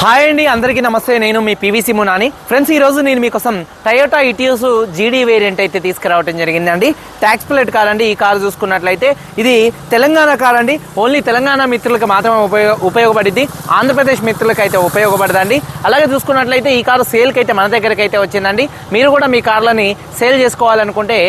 Hi అండి అందరికీ నమస్తే. నేను మీ పీవీసీ మునాని. ఫ్రెండ్స్ ఈ రోజు నేను మీకోసం టయోటా ఇటియోస్ జీడీ వేరియంట్ అయితే తీసుకురావడం జరిగిందండి. ట్యాక్స్ ప్లేట్ కార్ అండి ఈ కారు చూసుకున్నట్లయితే. ఇది తెలంగాణ కార్ అండి ఓన్లీ తెలంగాణ మిత్రులకు మాత్రమే ఉపయోగ ఉపయోగపడింది ఆంధ్రప్రదేశ్ మిత్రులకు అయితే ఉపయోగపడదండి. అలాగే చూసుకున్నట్లయితే ఈ కారు సేల్కి అయితే మన దగ్గరికి అయితే వచ్చిందండి. మీరు కూడా మీ కార్లని సేల్ చేసుకోవాలనుకుంటే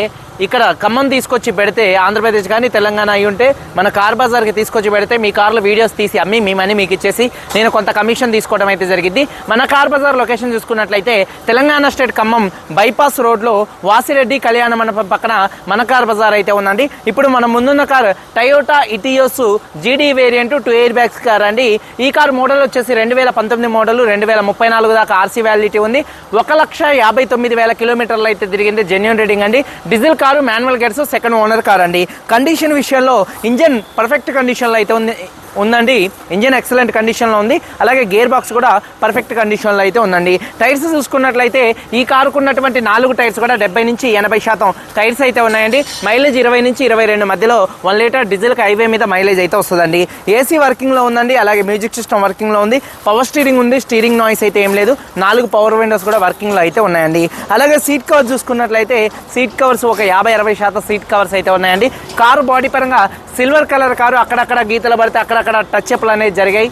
ఇక్కడ ఖమ్మం తీసుకొచ్చి పెడితే ఆంధ్రప్రదేశ్ కానీ తెలంగాణ అయి ఉంటే మన కార్ బజార్కి తీసుకొచ్చి పెడితే మీ కార్లో వీడియోస్ తీసి అమ్మి మీ మనీ మీకు ఇచ్చేసి నేను కొంత కమిషన్ తీసుకోవడం అయితే జరిగింది. మన కార్ బజార్ లొకేషన్ చూసుకున్నట్లయితే తెలంగాణ స్టేట్ ఖమ్మం బైపాస్ రోడ్లో వాసిరెడ్డి కళ్యాణ మండపం పక్కన మన కార్ బజార్ అయితే ఉందండి. ఇప్పుడు మన ముందున్న car Toyota Etios GD variant two air bags car అండి. ఈ కార్ మోడల్ వచ్చేసి రెండు వేల పంతొమ్మిది మోడల్ రెండు వేల ముప్పై నాలుగు దాకా ఆర్సీ వ్యాలిటీ ఉంది. ఒక లక్ష యాభై తొమ్మిది వేల కిలోమీటర్లు అయితే తిరిగింది జెన్యున్ రీడింగ్ అండి. Diesel car manual gears second owner car అండి కండిషన్ విషయంలో ఇంజన్ పర్ఫెక్ట్ కండిషన్లో అయితే ఉంది. ఉందండి. ఇంజన్ ఎక్సలెంట్ కండిషన్లో ఉంది. అలాగే గేర్ బాక్స్ కూడా పర్ఫెక్ట్ కండిషన్లో అయితే ఉందండి. టైర్స్ చూసుకున్నట్లయితే ఈ కారుకు ఉన్నటువంటి నాలుగు టైర్స్ కూడా డెబ్బై నుంచి ఎనభై శాతం టైర్స్ అయితే ఉన్నాయండి. మైలేజ్ ఇరవై నుంచి ఇరవై రెండు మధ్యలో వన్ లీటర్ డీజిల్కి హైవే మీద మైలేజ్ అయితే వస్తుందండి. ఏసీ వర్కింగ్లో ఉందండి. అలాగే మ్యూజిక్ సిస్టమ్ వర్కింగ్లో ఉంది. పవర్ స్టీరింగ్ ఉంది. స్టీరింగ్ నాయిస్ అయితే ఏం లేదు. నాలుగు పవర్ విండోస్ కూడా వర్కింగ్లో అయితే ఉన్నాయండి. అలాగే సీట్ కవర్ చూసుకున్నట్లయితే సీట్ కవర్స్ ఒక యాభై అరవై శాతం సీట్ కవర్స్ అయితే ఉన్నాయండి. కారు బాడీ పరంగా సిల్వర్ కలర్ కారు అక్కడక్కడ గీతలు పడితే అక్కడక్కడ టచ్ అప్లు అనేవి జరిగాయి.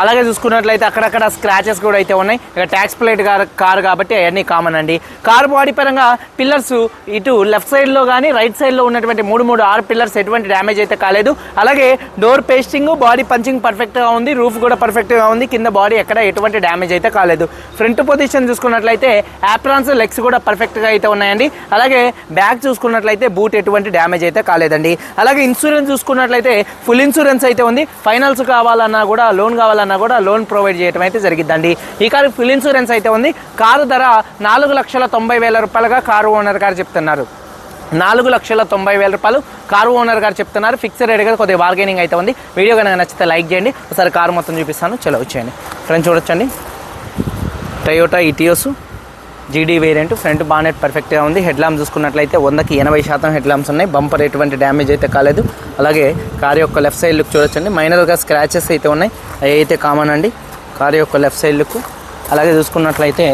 అలాగే చూసుకున్నట్లయితే అక్కడక్కడ స్క్రాచెస్ కూడా అయితే ఉన్నాయి. ఇక ట్యాక్స్ ప్లేట్ కారు కాబట్టి అవన్నీ కామన్ అండి. కారు బాడీ పరంగా పిల్లర్స్ ఇటు లెఫ్ట్ సైడ్లో కానీ రైట్ సైడ్లో ఉన్నటువంటి మూడు మూడు ఆరు పిల్లర్స్ ఎటువంటి డ్యామేజ్ అయితే కాలేదు. అలాగే డోర్ పేస్టింగ్ బాడీ పంచింగ్ పర్ఫెక్ట్గా ఉంది. రూఫ్ కూడా పర్ఫెక్ట్గా ఉంది. కింద బాడీ ఎక్కడ ఎటువంటి డ్యామేజ్ అయితే కాలేదు. ఫ్రంట్ పొజిషన్ చూసుకున్నట్లయితే యాప్రాన్స్ లెగ్స్ కూడా పర్ఫెక్ట్గా అయితే ఉన్నాయండి. అలాగే బ్యాక్ చూసుకున్నట్లయితే బూట్ ఎటువంటి డ్యామేజ్ అయితే కాలేదండి. అలాగే ఇన్సూరెన్స్ చూసుకున్నట్లయితే ఫుల్ ఇన్సూరెన్స్ అయితే ఉంది. ఫైనల్స్ కావాలన్నా కూడా లోన్ కావాలన్నా కూడా లోన్ ప్రొవైడ్ చేయడం అయితే జరిగిద్దండి. ఈ కారు ఫుల్ ఇన్సూరెన్స్ అయితే ఉంది. కారు ధర నాలుగు లక్షల తొంభై వేల రూపాయలుగా కారు ఓనర్ గారు చెప్తున్నారు. నాలుగు లక్షల తొంభై వేల రూపాయలు కారు ఓనర్ గారు చెప్తున్నారు. ఫిక్స్డ్ రేట్ కదా కొద్దిగా బార్గెనింగ్ అయితే ఉంది. వీడియో కనుక నచ్చితే లైక్ చేయండి. ఒకసారి కారు మొత్తం చూపిస్తాను. చలో వచ్చేయండి. ఫ్రెండ్స్ చూడొచ్చండి. Toyota Etios GD variant front bonnet పర్ఫెక్ట్గా ఉంది. హెడ్ ల్యాంప్ చూసుకున్నట్లయితే వందకి ఎనభై శాతం హెడ్ ల్యాంప్స్ ఉన్నాయి. బంపర్ ఎటువంటి డ్యామేజ్ అయితే కాలేదు. అలాగే కార్ యొక్క లెఫ్ట్ సైడ్ లుక్ చూడొచ్చండి. మైనర్గా స్క్రాచెస్ అయితే ఉన్నాయి. అవి అయితే కామన్ అండి. కార్ యొక్క లెఫ్ట్ సైడ్ లుక్. అలాగే చూసుకున్నట్లయితే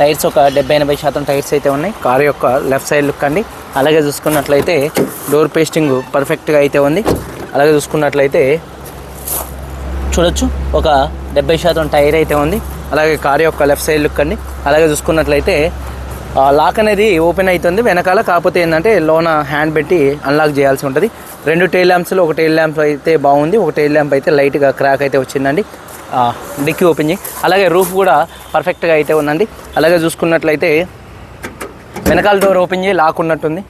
టైర్స్ ఒక డెబ్బై ఎనభై శాతం టైర్స్ అయితే ఉన్నాయి. కార్ యొక్క లెఫ్ట్ సైడ్ లుక్ అండి. అలాగే చూసుకున్నట్లయితే డోర్ పేస్టింగ్ పర్ఫెక్ట్గా అయితే ఉంది. అలాగే చూసుకున్నట్లయితే చూడొచ్చు. ఒక డెబ్బై శాతం టైర్ అయితే ఉంది. అలాగే కార్ యొక్క లెఫ్ట్ సైడ్ లుక్ అండి. అలాగే చూసుకున్నట్లయితే లాక్ అనేది ఓపెన్ అవుతుంది వెనకాల కాకపోతే ఏంటంటే లోన హ్యాండ్ పెట్టి అన్లాక్ చేయాల్సి ఉంటుంది. రెండు టైల్ ల్యాంప్స్లో ఒక టైల్ ల్యాంప్ అయితే బాగుంది. ఒక టైల్ ల్యాంప్ అయితే లైట్గా క్రాక్ అయితే వచ్చిందండి. డిక్కి ఓపెన్ చేయి. అలాగే రూఫ్ కూడా పర్ఫెక్ట్గా అయితే ఉందండి. అలాగే చూసుకున్నట్లయితే వెనకాల డోర్ ఓపెన్ చేయి లాక్ ఉన్నట్టుంది.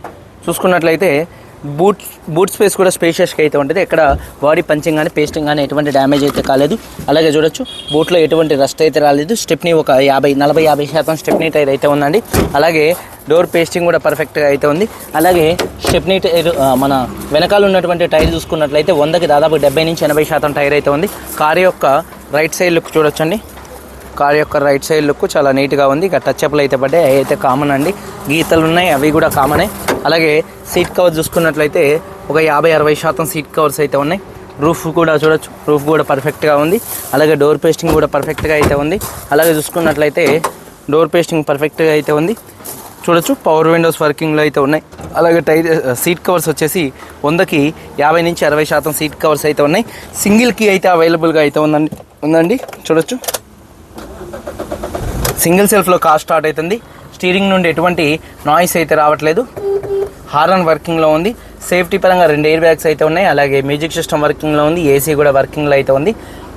చూసుకున్నట్లయితే బూట్ బూట్ స్పేస్ కూడా స్పేషియస్గా అయితే ఉంటుంది. ఎక్కడ బాడీ పంచింగ్ కానీ పేస్టింగ్ కానీ ఎటువంటి డ్యామేజ్ అయితే కాలేదు. అలాగే చూడొచ్చు బూట్లో ఎటువంటి రస్ట్ అయితే రాలేదు. స్టెప్నీ ఒక యాభై నలభై యాభై శాతం స్టెప్నీ టైర్ అయితే ఉందండి. అలాగే డోర్ పేస్టింగ్ కూడా పర్ఫెక్ట్గా అయితే ఉంది. అలాగే స్టెప్నీ టైర్ మన వెనకాల ఉన్నటువంటి టైర్ చూసుకున్నట్లయితే వందకి దాదాపు డెబ్బై నుంచి ఎనభై శాతం టైర్ అయితే ఉంది. కారు యొక్క రైట్ సైడ్ లుక్ చూడొచ్చండి. కార్ యొక్క రైట్ సైడ్ లుక్ చాలా నీట్గా ఉంది. ఇక టచ్ అప్లు అయితే పడ్డాయి. అయితే కామన్ అండి. గీతలు ఉన్నాయి. అవి కూడా కామనే అలాగే సీట్ కవర్ చూసుకున్నట్లయితే ఒక యాభై అరవై శాతం సీట్ కవర్స్ అయితే ఉన్నాయి. రూఫ్ కూడా చూడొచ్చు. రూఫ్ కూడా పర్ఫెక్ట్గా ఉంది. అలాగే డోర్ పేస్టింగ్ కూడా పర్ఫెక్ట్గా అయితే ఉంది. అలాగే చూసుకున్నట్లయితే డోర్ పేస్టింగ్ పర్ఫెక్ట్గా అయితే ఉంది. చూడొచ్చు. పవర్ విండోస్ వర్కింగ్లో అయితే ఉన్నాయి. అలాగే టైర్ సీట్ కవర్స్ వచ్చేసి వందకి యాభై నుంచి అరవై శాతం సీట్ కవర్స్ అయితే ఉన్నాయి. సింగిల్ కీ అయితే అవైలబుల్గా అయితే ఉందండి. ఉందండి. చూడొచ్చు. సింగిల్ సెల్ఫ్లో కార్ స్టార్ట్ అవుతుంది. స్టీరింగ్ నుండి ఎటువంటి నాయిస్ అయితే రావట్లేదు. హార్న్ వర్కింగ్లో ఉంది. సేఫ్టీ పరంగా రెండు ఎయిర్ బ్యాగ్స్ అయితే ఉన్నాయి. అలాగే మ్యూజిక్ సిస్టమ్ వర్కింగ్లో ఉంది. ఏసీ కూడా వర్కింగ్లో అయితే ఉంది.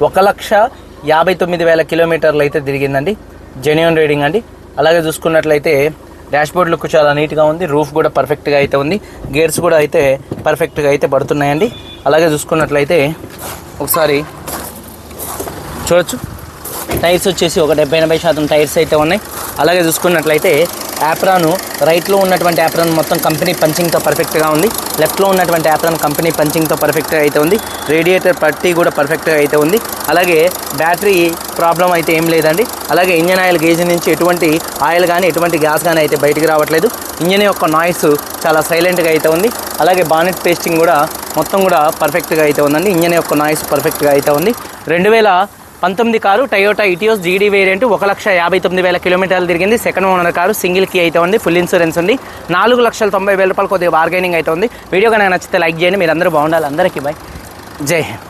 ఒక లక్ష యాభై తొమ్మిది వేల కిలోమీటర్లు అయితే తిరిగిందండి. జెన్యున్ రీడింగ్ అండి. అలాగే చూసుకున్నట్లయితే డాష్బోర్డ్ లుక్ చాలా నీట్గా ఉంది. రూఫ్ కూడా పర్ఫెక్ట్గా అయితే ఉంది. గేర్స్ కూడా అయితే పర్ఫెక్ట్గా అయితే పడుతున్నాయండి. అలాగే చూసుకున్నట్లయితే ఒకసారి చూడొచ్చు. టైర్స్ వచ్చేసి ఒక డెబ్బై ఎనభై శాతం టైర్స్ అయితే ఉన్నాయి. అలాగే చూసుకున్నట్లయితే యాప్రాను రైట్లో ఉన్నటువంటి యాప్రాన్ మొత్తం కంపెనీ పంచింగ్తో పర్ఫెక్ట్గా ఉంది. లెఫ్ట్లో ఉన్నటువంటి యాప్రాన్ కంపెనీ పంచింగ్తో పర్ఫెక్ట్గా అయితే ఉంది. రేడియేటర్ పట్టి కూడా పర్ఫెక్ట్గా అయితే ఉంది. అలాగే బ్యాటరీ ప్రాబ్లం అయితే ఏం లేదండి. అలాగే ఇంజన్ ఆయిల్ గేజ్ నుంచి ఎటువంటి ఆయిల్ కానీ ఎటువంటి గ్యాస్ కానీ అయితే బయటికి రావట్లేదు. ఇంజన్ యొక్క నాయిస్ చాలా సైలెంట్గా అయితే ఉంది. అలాగే బానెట్ పేస్టింగ్ కూడా మొత్తం కూడా పర్ఫెక్ట్గా అయితే ఉందండి. ఇంజన్ యొక్క నాయిస్ పర్ఫెక్ట్గా అయితే ఉంది. రెండు వేల పంతొమ్మిది car Toyota Etios GD variant ఒక లక్ష యాభై తొమ్మిది వేల కిలోమీటర్లు తిరిగింది. Second owner car single key అయితే ఉంది ఫుల్ ఇన్సూరెన్స్ ఉంది. నాలుగు లక్షల తొంభై వేల రూపాయలు కొద్దిగా బార్గెనింగ్ అయితే ఉంది. వీడియో కనుక నచ్చితే లైక్ చేయండి మీరు అందరూ బాగుండాలి. అందరికీ బాయ్ జై హింద్.